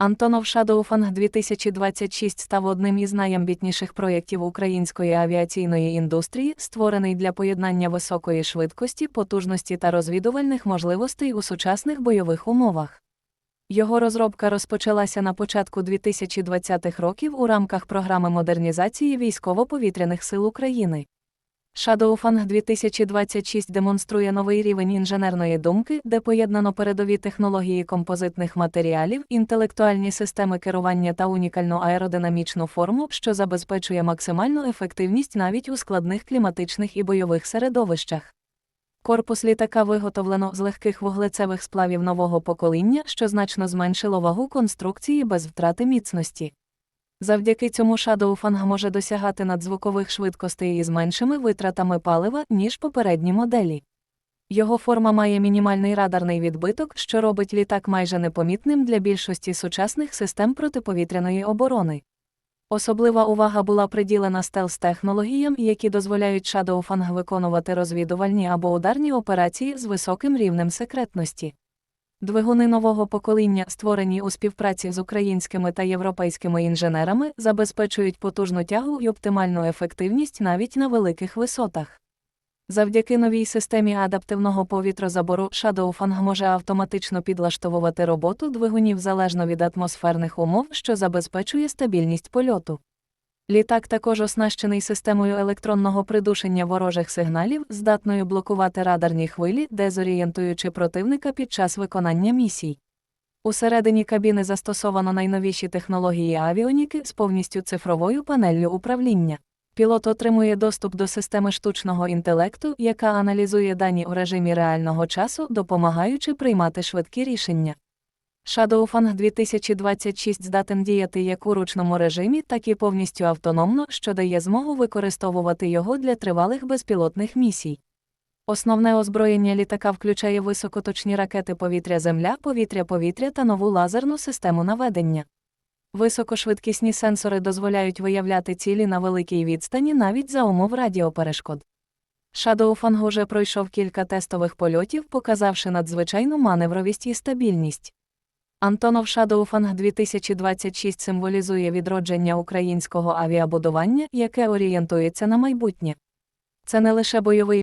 Антонов Шадоуфанг 2026 став одним із найамбітніших проєктів української авіаційної індустрії, створений для поєднання високої швидкості, потужності та розвідувальних можливостей у сучасних бойових умовах. Його розробка розпочалася на початку 2020-х років у рамках програми модернізації військово-повітряних сил України. Shadowfang 2026 демонструє новий рівень інженерної думки, де поєднано передові технології композитних матеріалів, інтелектуальні системи керування та унікальну аеродинамічну форму, що забезпечує максимальну ефективність навіть у складних кліматичних і бойових середовищах. Корпус літака виготовлено з легких вуглецевих сплавів нового покоління, що значно зменшило вагу конструкції без втрати міцності. Завдяки цьому Shadowfang може досягати надзвукових швидкостей із меншими витратами палива, ніж попередні моделі. Його форма має мінімальний радарний відбиток, що робить літак майже непомітним для більшості сучасних систем протиповітряної оборони. Особлива увага була приділена стелс-технологіям, які дозволяють Shadowfang виконувати розвідувальні або ударні операції з високим рівнем секретності. Двигуни нового покоління, створені у співпраці з українськими та європейськими інженерами, забезпечують потужну тягу і оптимальну ефективність навіть на великих висотах. Завдяки новій системі адаптивного повітрозабору Shadowfang може автоматично підлаштовувати роботу двигунів залежно від атмосферних умов, що забезпечує стабільність польоту. Літак також оснащений системою електронного придушення ворожих сигналів, здатною блокувати радарні хвилі, дезорієнтуючи противника під час виконання місій. Усередині кабіни застосовано найновіші технології авіоніки з повністю цифровою панеллю управління. Пілот отримує доступ до системи штучного інтелекту, яка аналізує дані у режимі реального часу, допомагаючи приймати швидкі рішення. Shadowfang 2026 здатен діяти як у ручному режимі, так і повністю автономно, що дає змогу використовувати його для тривалих безпілотних місій. Основне озброєння літака включає високоточні ракети повітря-земля, повітря-повітря та нову лазерну систему наведення. Високошвидкісні сенсори дозволяють виявляти цілі на великій відстані навіть за умов радіоперешкод. Shadowfang уже пройшов кілька тестових польотів, показавши надзвичайну маневровість і стабільність. Антонов Шадоуфанг 2026 символізує відродження українського авіабудування, яке орієнтується на майбутнє. Це не лише бойовий